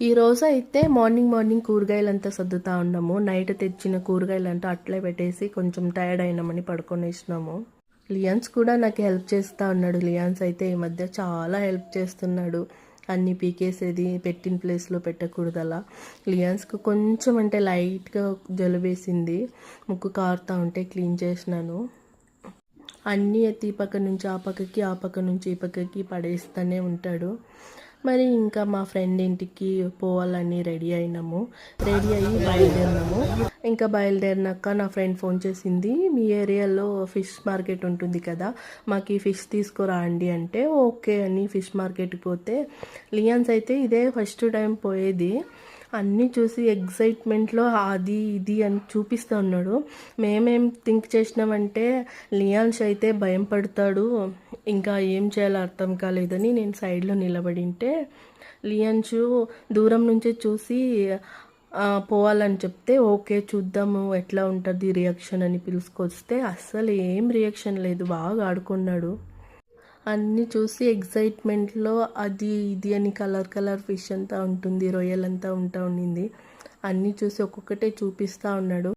ఈరోజు అయితే morning morning కూరగాయలు అంతా సర్దుతా ఉన్నాము. నైట్ తెచ్చిన కూరగాయలు అంతా అట్లే పెట్టేసి కొంచెం టైర్డ్ అయినామని పడుకొనేసినాము. లియాన్స్ కూడా నాకు హెల్ప్ చేస్తూ ఉన్నాడు. లియాన్స్ అయితే ఈ మధ్య చాలా హెల్ప్ చేస్తున్నాడు. అన్ని పీకేసేది పెట్టిన ప్లేస్లో పెట్టకూడదు అలా లియాన్స్కి కొంచెం అంటే లైట్గా జలుబేసింది. ముక్కు కారుతూ ఉంటే క్లీన్ చేసినాను. అన్నీ ఎత్తి ఈ పక్క నుంచి ఆ పక్కకి ఆ పక్క నుంచి ఈ పక్కకి పడేస్తూనే ఉంటాడు. మరి ఇంకా మా ఫ్రెండ్ ఇంటికి పోవాలని రెడీ అయినాము. రెడీ అయ్యి బయలుదేరినాము. ఇంకా బయలుదేరినాక నా ఫ్రెండ్ ఫోన్ చేసింది మీ ఏరియాలో ఫిష్ మార్కెట్ ఉంటుంది కదా మాకు ఈ ఫిష్ తీసుకురా అండి అంటే ఓకే అని ఫిష్ మార్కెట్కి పోతే లియాన్స్ అయితే ఇదే ఫస్ట్ టైం పోయేది. అన్నీ చూసి ఎగ్జైట్మెంట్లో అది ఇది అని చూపిస్తూ ఉన్నాడు. మేమేం థింక్ చేసినామంటే లియాన్స్ అయితే భయం పడతాడు ఇంకా ఏం చేయాలో అర్థం కాలేదని నేను సైడ్లో నిలబడింటే లియన్షు దూరం నుంచే చూసి పోవాలని చెప్తే ఓకే చూద్దాము ఎట్లా ఉంటుంది రియాక్షన్ అని పిలుచుకొస్తే అస్సలు ఏం రియాక్షన్ లేదు బాగా ఆడుకున్నాడు. అన్నీ చూసి ఎగ్జైట్మెంట్లో అది ఇది అని కలర్ కలర్ ఫిష్ అంతా ఉంటుంది రొయ్యలంతా ఉంటా ఉండింది. అన్నీ చూసి ఒక్కొక్కటే చూపిస్తూ ఉన్నాడు.